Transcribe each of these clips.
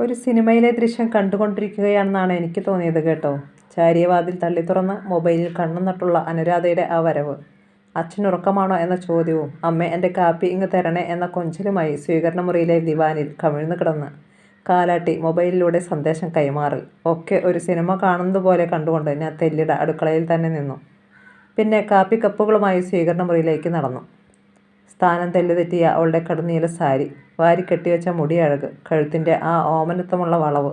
ഒരു സിനിമയിലെ ദൃശ്യം കണ്ടുകൊണ്ടിരിക്കുകയാണെന്നാണ് എനിക്ക് തോന്നിയത് കേട്ടോ. ചാരിയവാതിൽ തള്ളി തുറന്ന് മൊബൈലിൽ കണ്ണു നട്ടുള്ള അനുരാധയുടെ ആ വരവ്. അച്ഛനുറക്കമാണോ എന്ന ചോദ്യവും അമ്മ എന്റെ കാപ്പി ഇങ്ങ് തരണേ എന്ന കൊഞ്ചലുമായി സ്വീകരണ മുറിയിലെ ദിവാനിൽ കമിഴ്ന്നു കിടന്ന്. കാലാട്ടി മൊബൈലിലൂടെ സന്ദേശം കൈമാറി. ഒക്കെ ഒരു സിനിമ കാണുന്നത് പോലെ കണ്ടുകൊണ്ട് ഞാൻ തെല്ലിട അടുക്കളയിൽ തന്നെ നിന്നു. പിന്നെ കാപ്പി കപ്പുകളുമായി സ്വീകരണ മുറിയിലേക്ക് നടന്നു. സ്ഥാനം തെല്ലുതെറ്റിയ അവളുടെ കടുനീല സാരി വാരി കെട്ടിവെച്ച മുടിയഴക് കഴുത്തിന്റെ ആ ഓമനത്വമുള്ള വളവ്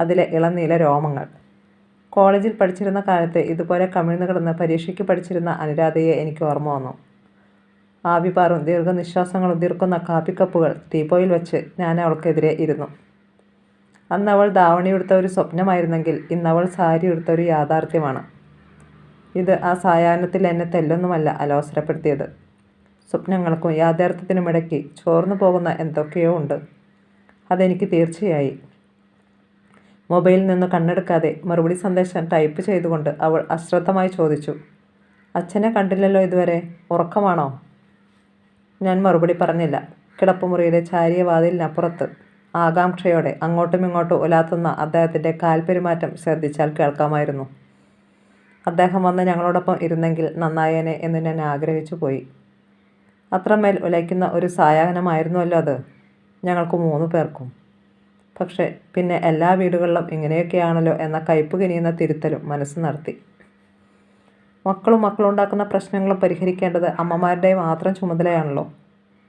അതിലെ ഇളനീല രോമങ്ങൾ. കോളേജിൽ പഠിച്ചിരുന്ന കാലത്ത് ഇതുപോലെ കമിഴ്ന്നു കിടന്ന് പരീക്ഷയ്ക്ക് പഠിച്ചിരുന്ന അനുരാധയെ എനിക്ക് ഓർമ്മ വന്നു. ആവിപാറും ദീർഘനിശ്വാസങ്ങളും തീർക്കുന്ന കാപ്പിക്കപ്പുകൾ ടീപ്പോയിൽ വെച്ച് ഞാൻ അവൾക്കെതിരെ ഇരുന്നു. അന്ന് അവൾ ധാവണി എടുത്ത ഒരു സ്വപ്നമായിരുന്നെങ്കിൽ ഇന്നവൾ സാരി എടുത്ത ഒരു യാഥാർത്ഥ്യമാണ്. ഇത് ആ സായാഹ്നത്തിൽ എന്നെ തെല്ലൊന്നുമല്ല അലോസരപ്പെടുത്തിയത്. സ്വപ്നങ്ങൾക്കും യാഥാർത്ഥ്യത്തിനുമിടയ്ക്ക് ചോർന്നു പോകുന്ന എന്തൊക്കെയോ ഉണ്ട്. അതെനിക്ക് തീർച്ചയായി. മൊബൈലിൽ നിന്ന് കണ്ണെടുക്കാതെ മറുപടി സന്ദേശം ടൈപ്പ് ചെയ്തുകൊണ്ട് അവൾ അശ്രദ്ധമായി ചോദിച്ചു അച്ഛനെ കണ്ടില്ലല്ലോ ഇതുവരെ? ഉറക്കമാണോ? ഞാൻ മറുപടി പറഞ്ഞില്ല. കിടപ്പുമുറിയിലെ ചാരിയ വാതിലിനപ്പുറത്ത് ആകാംക്ഷയോടെ അങ്ങോട്ടും ഇങ്ങോട്ടും ഉലാത്തുന്ന അദ്ദേഹത്തിന്റെ കാൽപെരുമാറ്റം ശ്രദ്ധിച്ചാൽ കേൾക്കാമായിരുന്നു. അദ്ദേഹം വന്ന് ഞങ്ങളോടൊപ്പം ഇരുന്നെങ്കിൽ നന്നായേനെ എന്ന് ഞാൻ ആഗ്രഹിച്ചു പോയി. അത്രമേൽ ഉലയ്ക്കുന്ന ഒരു സായാഹ്നമായിരുന്നുവല്ലോ അത്. ഞങ്ങൾക്ക് മൂന്ന് പേർക്കും. പക്ഷേ പിന്നെ എല്ലാ വീടുകളിലും ഇങ്ങനെയൊക്കെയാണല്ലോ എന്ന കയ്പ് കിനിയുന്ന തിരുത്തലും മനസ്സ് നടത്തി. മക്കളും ഉണ്ടാക്കുന്ന പ്രശ്നങ്ങളും പരിഹരിക്കേണ്ടത് അമ്മമാരുടെ മാത്രം ചുമതലയാണല്ലോ.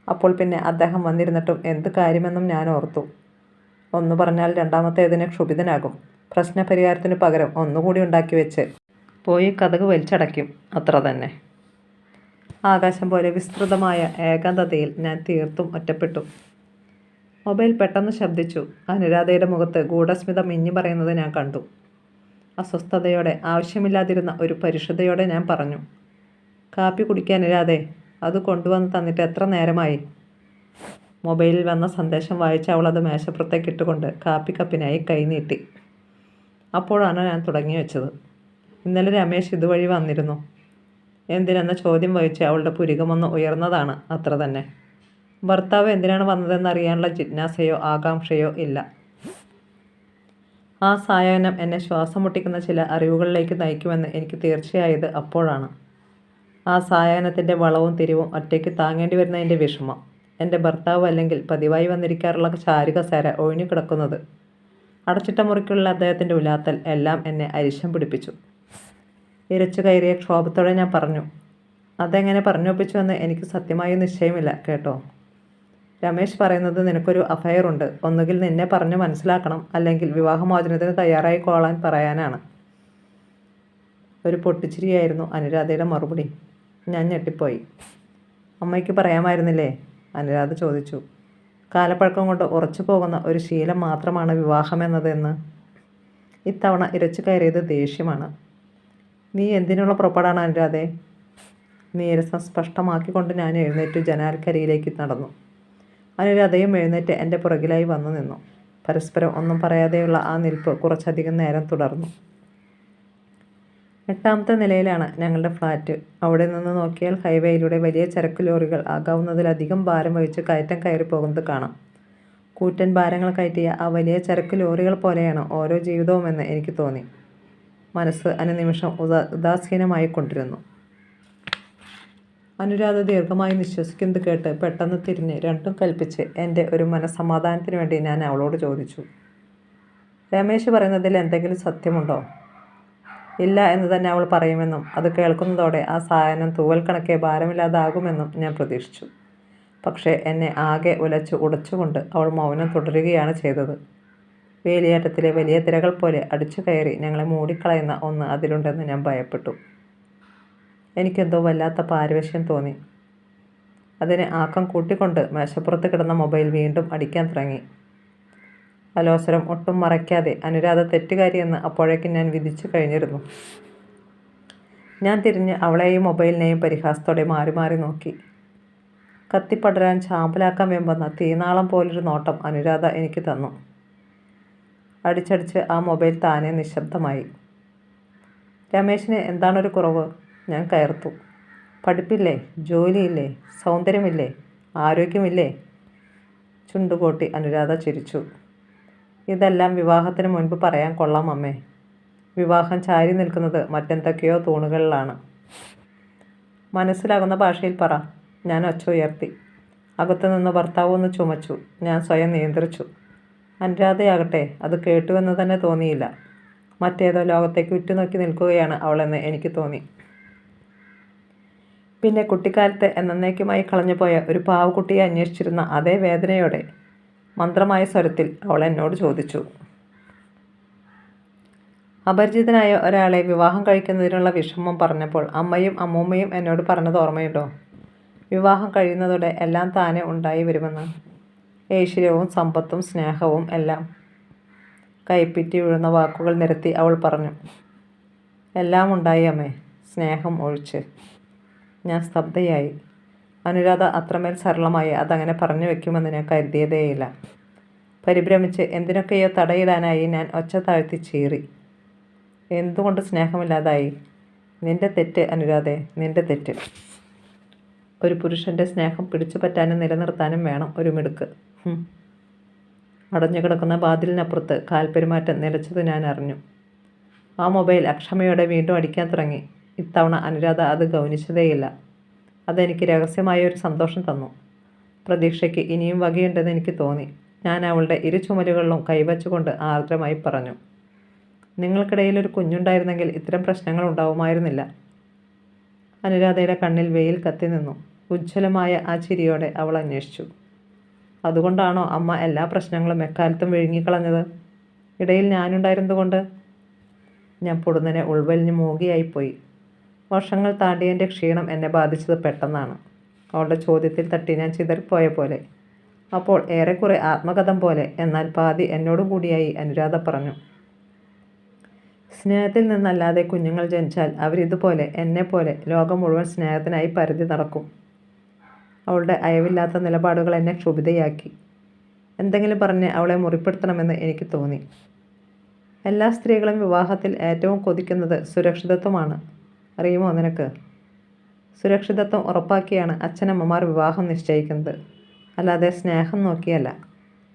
അപ്പോൾ പിന്നെ അദ്ദേഹം വന്നിരുന്നിട്ടും എന്ത് കാര്യമെന്നും ഞാൻ ഓർത്തു. ഒന്ന് പറഞ്ഞാൽ രണ്ടാമത്തേതിന് ക്ഷുഭിതനാകും. പ്രശ്നപരിഹാരത്തിന് പകരം ഒന്നുകൂടി ഉണ്ടാക്കി വെച്ച് പോയി കഥക് വലിച്ചടയ്ക്കും. അത്ര തന്നെ. ആകാശം പോലെ വിസ്തൃതമായ ഏകാന്തതയിൽ ഞാൻ തീർത്തും ഒറ്റപ്പെട്ടു. മൊബൈൽ പെട്ടെന്ന് ശബ്ദിച്ചു. അനുരാധയുടെ മുഖത്ത് ഗൂഢസ്മിതം മിഞ്ഞു പറയുന്നത് ഞാൻ കണ്ടു. അസ്വസ്ഥതയോടെ ആവശ്യമില്ലാതിരുന്ന ഒരു പരിഷതയോടെ ഞാൻ പറഞ്ഞു കാപ്പി കുടിക്കാൻ അനുരാധേ അത് കൊണ്ടുവന്ന് തന്നിട്ട് എത്ര നേരമായി? മൊബൈലിൽ വന്ന സന്ദേശം വായിച്ച അവൾ അത് മേശപ്പുറത്തേക്ക് ഇട്ടുകൊണ്ട് കാപ്പി കപ്പിനായി കൈനീട്ടി അപ്പോഴാണ് ഞാൻ തുടങ്ങി വെച്ചത്. ഇന്നലെ രമേശ് ഇതുവഴി വന്നിരുന്നു. എന്തിനെന്ന ചോദ്യം വഹിച്ച് അവളുടെ പുരികമൊന്ന് ഉയർന്നതാണ് അത്ര തന്നെ. ഭർത്താവ് എന്തിനാണ് വന്നതെന്ന് അറിയാനുള്ള ജിജ്ഞാസയോ ആകാംക്ഷയോ ഇല്ല. ആ സായാഹ്നം എന്നെ ശ്വാസം മുട്ടിക്കുന്ന ചില അറിവുകളിലേക്ക് നയിക്കുമെന്ന് എനിക്ക് തീർച്ചയായത് അപ്പോഴാണ്. ആ സായാഹ്നത്തിന്റെ വളവും തിരിവും ഒറ്റയ്ക്ക് താങ്ങേണ്ടി വരുന്നതിന്റെ വിഷമം. എന്റെ ഭർത്താവ് അല്ലെങ്കിൽ പതിവായി വന്നിരിക്കാറുള്ള ചാരുകസേര ഒഴിഞ്ഞു കിടക്കുന്നത്. അടച്ചിട്ട മുറിക്കുള്ള അദ്ദേഹത്തിന്റെ ഉലാത്തൽ എല്ലാം എന്നെ അരിശം പിടിപ്പിച്ചു. ഇരച്ചു കയറിയ ക്ഷോഭത്തോടെ ഞാൻ പറഞ്ഞു അതെങ്ങനെ പറഞ്ഞൊപ്പിച്ചുവെന്ന് എനിക്ക് സത്യമായി നിശ്ചയമില്ല കേട്ടോ. രമേശ് പറയുന്നത് നിനക്കൊരു അഫയർ ഉണ്ട്. ഒന്നുകിൽ നിന്നെ പറഞ്ഞു മനസ്സിലാക്കണം അല്ലെങ്കിൽ വിവാഹമോചനത്തിന് തയ്യാറായി കൊള്ളാൻ പറയാനാണ്. ഒരു പൊട്ടിച്ചിരിയായിരുന്നു അനുരാധയുടെ മറുപടി. ഞാൻ ഞെട്ടിപ്പോയി. അമ്മയ്ക്ക് പറയാമായിരുന്നില്ലേ? അനുരാധ ചോദിച്ചു. കാലപ്പഴക്കം കൊണ്ട് ഉറച്ചു പോകുന്ന ഒരു ശീലം മാത്രമാണ് വിവാഹമെന്നതെന്ന്. ഇത്തവണ ഇരച്ചു കയറിയത് ദേഷ്യമാണ്. നീ എന്തിനുള്ള പുറപ്പാടാണ് അനുരാധെ? നീരസം സ്പഷ്ടമാക്കിക്കൊണ്ട് ഞാൻ എഴുന്നേറ്റ് ജനാൽക്കരിയിലേക്ക് നടന്നു. അനുരാധയും എഴുന്നേറ്റ് എന്റെ പുറകിലായി വന്നു നിന്നു. പരസ്പരം ഒന്നും പറയാതെയുള്ള ആ നിൽപ്പ് കുറച്ചധികം നേരം തുടർന്നു. എട്ടാമത്തെ നിലയിലാണ് ഞങ്ങളുടെ ഫ്ലാറ്റ്. അവിടെ നിന്ന് നോക്കിയാൽ ഹൈവേയിലൂടെ വലിയ ചരക്ക് ലോറികൾ ആകാവുന്നതിലധികം ഭാരം വഹിച്ച് കയറ്റം കയറി പോകുന്നത് കാണാം. കൂറ്റൻ ഭാരങ്ങൾ കയറ്റിയ ആ വലിയ ചരക്ക് ലോറികൾ പോലെയാണ് ഓരോ ജീവിതവുമെന്ന് എനിക്ക് തോന്നി. മനസ്സ് അനുനിമിഷം ഉദാ ഉദാസീനമായിക്കൊണ്ടിരുന്നു അനുരാധ ദീർഘമായി നിശ്വസിക്കുന്നത് കേട്ട് പെട്ടെന്ന് തിരിഞ്ഞ് രണ്ടും കൽപ്പിച്ച് എന്റെ ഒരു മനസ്സമാധാനത്തിന് വേണ്ടി ഞാൻ അവളോട് ചോദിച്ചു. രമേശ് പറയുന്നതിൽ എന്തെങ്കിലും സത്യമുണ്ടോ? ഇല്ല എന്ന് തന്നെ അവൾ പറയുമെന്നും അത് കേൾക്കുന്നതോടെ ആ സായനം തൂവൽ കണക്കെ ഭാരമില്ലാതാകുമെന്നും ഞാൻ പ്രതീക്ഷിച്ചു. പക്ഷേ എന്നെ ആകെ ഉലച്ച് ഉടച്ചുകൊണ്ട് അവൾ മൗനം തുടരുകയാണ് ചെയ്തത്. വേലിയേറ്റത്തിലെ വലിയ തിരകൾ പോലെ അടിച്ചു കയറി ഞങ്ങളെ മൂടിക്കളയുന്ന ഒന്ന് അതിലുണ്ടെന്ന് ഞാൻ ഭയപ്പെട്ടു. എനിക്കെന്തോ വല്ലാത്ത പാരവശ്യം തോന്നി. അതിന് ആക്കം കൂട്ടിക്കൊണ്ട് മേശപ്പുറത്ത് കിടന്ന മൊബൈൽ വീണ്ടും അടിക്കാൻ തുടങ്ങി. അലോസരം ഒട്ടും മറയ്ക്കാതെ അനുരാധ തെറ്റുകാരിയെന്ന് അപ്പോഴേക്കും ഞാൻ വിധിച്ചു കഴിഞ്ഞിരുന്നു. ഞാൻ തിരിഞ്ഞ് അവളെയും മൊബൈലിനെയും പരിഹാസത്തോടെ മാറി മാറി നോക്കി. കത്തിപ്പടരാൻ ചാമ്പലാക്കാൻ വേമ്പെന്ന തീനാളം പോലൊരു നോട്ടം അനുരാധ എനിക്ക് തന്നു. അടിച്ചടിച്ച് ആ മൊബൈൽ താനെ നിശബ്ദമായി. രമേശിന് എന്താണൊരു കുറവ്? ഞാൻ കയർത്തു. പഠിപ്പില്ലേ? ജോലിയില്ലേ? സൗന്ദര്യമില്ലേ? ആരോഗ്യമില്ലേ? ചുണ്ടുകൂട്ടി അനുരാധ ചിരിച്ചു. ഇതെല്ലാം വിവാഹത്തിന് മുൻപ് പറയാൻ കൊള്ളാം അമ്മേ. വിവാഹം ചാരി നിൽക്കുന്നത് മറ്റെന്തൊക്കെയോ തൂണുകളിലാണ്. മനസ്സിലാകുന്ന ഭാഷയിൽ പറ. ഞാൻ ഒച്ച ഉയർത്തി. അകത്തുനിന്ന് ഭർത്താവ് ഒന്ന് ചുമച്ചു. ഞാൻ സ്വയം നിയന്ത്രിച്ചു. അനുരാധയാകട്ടെ. അത് കേട്ടുവെന്ന് തന്നെ തോന്നിയില്ല. മറ്റേതോ ലോകത്തേക്ക് ഉറ്റുനോക്കി നിൽക്കുകയാണ് അവളെന്ന് എനിക്ക് തോന്നി. പിന്നെ കുട്ടിക്കാലത്ത് എന്നേക്കുമായി കളഞ്ഞുപോയ ഒരു പാവക്കുട്ടിയെ അന്വേഷിച്ചിരുന്ന അതേ വേദനയോടെ മന്ത്രമായ സ്വരത്തിൽ അവൾ എന്നോട് ചോദിച്ചു. അപരിചിതനായ ഒരാളെ വിവാഹം കഴിക്കുന്നതിനുള്ള വിഷമം പറഞ്ഞപ്പോൾ അമ്മയും അമ്മൂമ്മയും എന്നോട് പറഞ്ഞത് ഓർമ്മയുണ്ടോ? വിവാഹം കഴിയുന്നതോടെ എല്ലാം താനെ ഉണ്ടായി വരുമെന്ന്. ഐശ്വര്യവും സമ്പത്തും സ്നേഹവും എല്ലാം കൈപ്പിറ്റി വീഴുന്ന വാക്കുകൾ നിരത്തി അവൾ പറഞ്ഞു. എല്ലാം ഉണ്ടായി അമ്മേ. സ്നേഹം ഒഴിച്ച്. ഞാൻ സ്തബ്ധയായി. അനുരാധ അത്രമേൽ സരളമായി അതങ്ങനെ പറഞ്ഞു വെക്കുമെന്ന് ഞാൻ കരുതിയതേയില്ല. പരിഭ്രമിച്ച് എന്തിനൊക്കെയോ തടയിടാനായി ഞാൻ ഒച്ച താഴ്ത്തി ചീറി. എന്തുകൊണ്ട് സ്നേഹമില്ലാതായി? നിന്റെ തെറ്റ് അനുരാധെ നിന്റെ തെറ്റ്. ഒരു പുരുഷന്റെ സ്നേഹം പിടിച്ചു പറ്റാനും നിലനിർത്താനും വേണം ഒരു മിടുക്ക്. അടഞ്ഞു കിടക്കുന്ന വാതിലിനപ്പുറത്ത് കാൽപെരുമാറ്റം നിലച്ചത് ഞാൻ അറിഞ്ഞു. ആ മൊബൈൽ അക്ഷമയോടെ വീണ്ടും അടിക്കാൻ തുടങ്ങി. ഇത്തവണ അനുരാധ അത് ഗൗനിച്ചതേയില്ല. അതെനിക്ക് രഹസ്യമായ ഒരു സന്തോഷം തന്നു. പ്രതീക്ഷയ്ക്ക് ഇനിയും വകയുണ്ടെന്ന് എനിക്ക് തോന്നി. ഞാൻ അവളുടെ ഇരു ചുമലുകളിലും കൈവച്ചുകൊണ്ട് ആർദ്രമായി പറഞ്ഞു. നിങ്ങൾക്കിടയിൽ ഒരു കുഞ്ഞുണ്ടായിരുന്നെങ്കിൽ ഇത്തരം പ്രശ്നങ്ങൾ ഉണ്ടാവുമായിരുന്നില്ല. അനുരാധയുടെ കണ്ണിൽ വെയിൽ കത്തി നിന്നു. ഉജ്ജ്വലമായ ആ ചിരിയോടെ അവൾ അന്വേഷിച്ചു. അതുകൊണ്ടാണോ അമ്മ എല്ലാ പ്രശ്നങ്ങളും എക്കാലത്തും വിഴുങ്ങിക്കളഞ്ഞത്? ഇടയിൽ ഞാനുണ്ടായിരുന്നതുകൊണ്ട് ഞാൻ പൊടുന്നനെ ഉൾവലിഞ്ഞ് മൂകിയായിപ്പോയി. വർഷങ്ങൾ താണ്ടിയതിന്റെ ക്ഷീണം എന്നെ ബാധിച്ചത് പെട്ടെന്നാണ്. അവളുടെ ചോദ്യത്തിൽ തട്ടി ഞാൻ ചിതറിപ്പോയ പോലെ അപ്പോൾ ഏറെക്കുറെ ആത്മകഥം പോലെ എന്നാൽ പാതി എന്നോടും കൂടിയായി അനുരാധ പറഞ്ഞു. സ്നേഹത്തിൽ നിന്നല്ലാതെ കുഞ്ഞുങ്ങൾ ജനിച്ചാൽ അവരിതുപോലെ പോലെ ലോകം മുഴുവൻ സ്നേഹത്തിനായി പരതി നടക്കും. അവളുടെ അയവില്ലാത്ത നിലപാടുകൾ എന്നെ ക്ഷുഭിതയാക്കി. എന്തെങ്കിലും പറഞ്ഞ് അവളെ മുറിപ്പെടുത്തണമെന്ന് എനിക്ക് തോന്നി. എല്ലാ സ്ത്രീകളും വിവാഹത്തിൽ ഏറ്റവും കൊതിക്കുന്നത് സുരക്ഷിതത്വമാണ്. അറിയുമോ നിനക്ക്? സുരക്ഷിതത്വം ഉറപ്പാക്കിയാണ് അച്ഛനമ്മമാർ വിവാഹം നിശ്ചയിക്കുന്നത്. അല്ലാതെ സ്നേഹം നോക്കിയല്ല.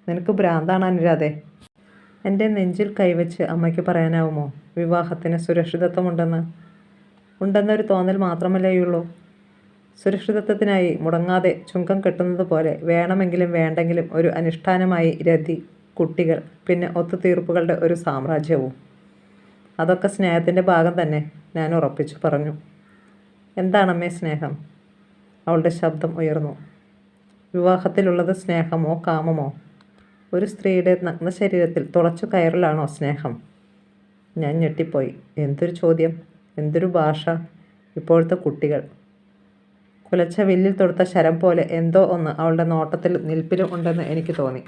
നിനക്ക് ഭ്രാന്താണ് അനുരാതെ എന്റെ നെഞ്ചിൽ കൈവച്ച് അമ്മയ്ക്ക് പറയാനാവുമോ? വിവാഹത്തിന് സുരക്ഷിതത്വമുണ്ടെന്ന്. ഉണ്ടെന്നൊരു തോന്നൽ മാത്രമല്ലേയുള്ളൂ സുരക്ഷിതത്വത്തിനായി മുടങ്ങാതെ ചുങ്കം കെട്ടുന്നത് പോലെ വേണമെങ്കിലും വേണ്ടെങ്കിലും ഒരു അനുഷ്ഠാനമായി രതി കുട്ടികൾ പിന്നെ ഒത്തുതീർപ്പുകളുടെ ഒരു സാമ്രാജ്യവും. അതൊക്കെ സ്നേഹത്തിന്റെ ഭാഗം തന്നെ ഞാൻ ഉറപ്പിച്ചു പറഞ്ഞു. എന്താണമ്മേ സ്നേഹം? അവളുടെ ശബ്ദം ഉയർന്നു. വിവാഹത്തിലുള്ളത് സ്നേഹമോ കാമമോ? ഒരു സ്ത്രീയുടെ നഗ്ന ശരീരത്തിൽ തുളച്ചു കയറലാണോ സ്നേഹം? ഞാൻ ഞെട്ടിപ്പോയി. എന്തൊരു ചോദ്യം? എന്തൊരു ഭാഷ? ഇപ്പോഴത്തെ കുട്ടികൾ. കുലച്ച വില്ലിൽ തൊടുത്ത ശരം പോലെ എന്തോ ഒന്ന് അവളുടെ നോട്ടത്തിൽ നിൽപ്പിലും ഉണ്ടെന്ന് എനിക്ക് തോന്നി.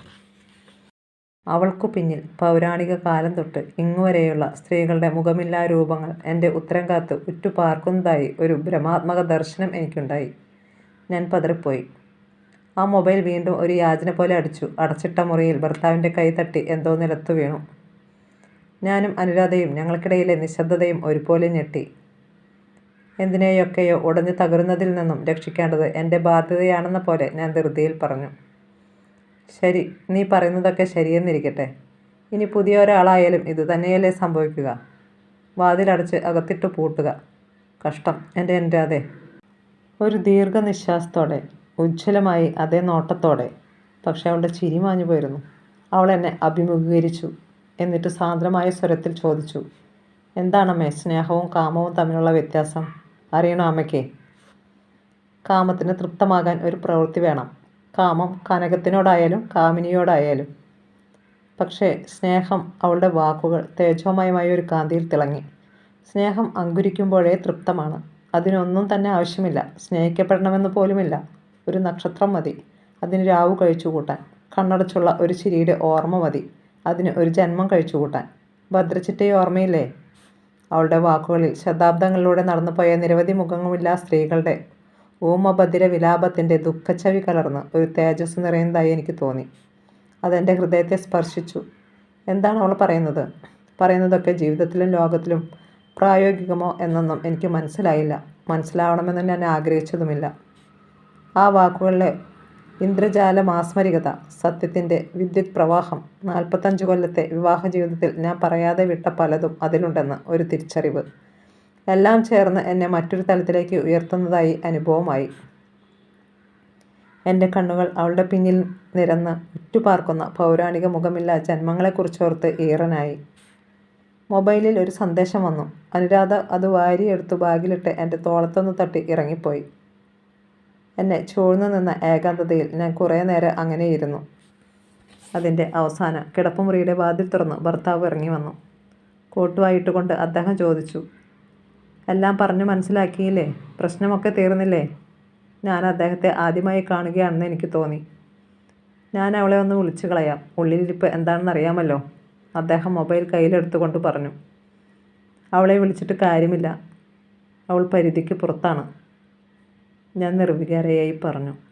അവൾക്കു പിന്നിൽ പൗരാണിക കാലം തൊട്ട് ഇങ്ങുവരെയുള്ള സ്ത്രീകളുടെ മുഖമില്ലാ രൂപങ്ങൾ എന്റെ ഉത്തരം കാത്ത് ഉറ്റുപാർക്കുന്നതായി ഒരു ഭ്രമാത്മക ദർശനം എനിക്കുണ്ടായി. ഞാൻ പതറിപ്പോയി. ആ മൊബൈൽ വീണ്ടും ഒരു യാചന പോലെ അടിച്ചു. അടച്ചിട്ട മുറിയിൽ ഭർത്താവിന്റെ കൈ തട്ടി എന്തോ നിലത്തു വീണു. ഞാനും അനുരാധയും ഞങ്ങൾക്കിടയിലെ നിശബ്ദതയും ഒരുപോലെ ഞെട്ടി. എന്തിനെയൊക്കെയോ ഉടഞ്ഞു തകരുന്നതിൽ നിന്നും രക്ഷിക്കേണ്ടത് എന്റെ ബാധ്യതയാണെന്ന പോലെ ഞാൻ ധൃതിയിൽ പറഞ്ഞു. ശരി നീ പറയുന്നതൊക്കെ ശരിയെന്നിരിക്കട്ടെ. ഇനി പുതിയ ഒരാളായാലും ഇത് തന്നെയല്ലേ സംഭവിക്കുക. വാതിലടച്ച് അകത്തിട്ട് പൂട്ടുക. കഷ്ടം എന്റെ എന്റെ അതെ ഒരു ദീർഘനിശ്വാസത്തോടെ ഉജ്ജ്വലമായി അതേ നോട്ടത്തോടെ പക്ഷെ അവളുടെ ചിരി മാഞ്ഞു പോയിരുന്നു. അവൾ എന്നെ അഭിമുഖീകരിച്ചു എന്നിട്ട് സാന്ദ്രമായ സ്വരത്തിൽ ചോദിച്ചു എന്താണമ്മേ സ്നേഹവും കാമവും തമ്മിലുള്ള വ്യത്യാസം? അറിയണോ അമ്മയ്ക്ക്? കാമത്തിന് തൃപ്തമാകാൻ ഒരു പ്രവൃത്തി വേണം. കാമം കനകത്തിനോടായാലും കാമിനിയോടായാലും. പക്ഷേ സ്നേഹം അവളുടെ വാക്കുകൾ തേജോമയമായ ഒരു കാന്തിയിൽ തിളങ്ങി. സ്നേഹം അങ്കുരിക്കുമ്പോഴേ തൃപ്തമാണ്. അതിനൊന്നും തന്നെ ആവശ്യമില്ല. സ്നേഹിക്കപ്പെടണമെന്ന് പോലുമില്ല. ഒരു നക്ഷത്രം മതി. അതിന് രാവു കഴിച്ചു കൂട്ടാൻ കണ്ണടച്ചുള്ള ഒരു ചിരിയുടെ ഓർമ്മ മതി. അതിന് ഒരു ജന്മം കഴിച്ചു കൂട്ടാൻ ഭദ്രച്ചിട്ടയെ ഓർമ്മയില്ലേ? അവളുടെ വാക്കുകളിൽ ശതാബ്ദങ്ങളിലൂടെ നടന്നുപോയ നിരവധി മുഖങ്ങളുമില്ല സ്ത്രീകളുടെ ഊമഭദ്ര വിലാപത്തിന്റെ ദുഃഖച്ചവി കലർന്ന് ഒരു തേജസ് നിറയുന്നതായി എനിക്ക് തോന്നി. അതെന്റെ ഹൃദയത്തെ സ്പർശിച്ചു. എന്താണ് അവൾ പറയുന്നത്? പറയുന്നതൊക്കെ ജീവിതത്തിലും ലോകത്തിലും പ്രായോഗികമോ എന്നൊന്നും എനിക്ക് മനസ്സിലായില്ല. മനസ്സിലാവണമെന്ന് ഞാൻ ആഗ്രഹിച്ചതുമില്ല. ആ വാക്കുകളിലെ ഇന്ദ്രജാല മാസ്മരികത സത്യത്തിന്റെ വിദ്യുത് പ്രവാഹം. നാൽപ്പത്തഞ്ച് കൊല്ലത്തെ വിവാഹ ജീവിതത്തിൽ ഞാൻ പറയാതെ വിട്ട പലതും അതിലുണ്ടെന്ന് ഒരു തിരിച്ചറിവ്. എല്ലാം ചേർന്ന് എന്നെ മറ്റൊരു തലത്തിലേക്ക് ഉയർത്തുന്നതായി അനുഭവമായി. എന്റെ കണ്ണുകൾ അവളുടെ പിന്നിൽ നിരന്ന് ഉറ്റുപാർക്കുന്ന പൗരാണിക മുഖമില്ല ജന്മങ്ങളെക്കുറിച്ചോർത്ത് ഈറനായി. മൊബൈലിൽ ഒരു സന്ദേശം വന്നു. അനുരാധ അത് വാരിയെടുത്ത് ബാഗിലിട്ട് എന്റെ തോളത്തൊന്ന് തട്ടി ഇറങ്ങിപ്പോയി. എന്നെ ചൂഴ്ന്നു നിന്ന ഏകാന്തതയിൽ ഞാൻ കുറേ നേരം അങ്ങനെ ഇരുന്നു അതിന്റെ അവസാനം കിടപ്പുമുറിയുടെ വാതിൽ തുറന്ന് ഭർത്താവ് ഇറങ്ങി വന്നു. കോട്ടുവായിട്ടുകൊണ്ട് അദ്ദേഹം ചോദിച്ചു എല്ലാം പറഞ്ഞു മനസ്സിലാക്കിയില്ലേ? പ്രശ്നമൊക്കെ തീർന്നില്ലേ? ഞാൻ അദ്ദേഹത്തെ ആദ്യമായി കാണുകയാണെന്ന് എനിക്ക് തോന്നി. ഞാൻ അവളെ ഒന്ന് വിളിച്ചു കളയാം. ഉള്ളിലിരിപ്പ് എന്താണെന്ന് അറിയാമല്ലോ? അദ്ദേഹം മൊബൈൽ കയ്യിലെടുത്തുകൊണ്ട് പറഞ്ഞു. അവളെ വിളിച്ചിട്ട് കാര്യമില്ല. അവൾ പരിധിക്ക് പുറത്താണ്. ഞാൻ നിർവികാരയായി പറഞ്ഞു.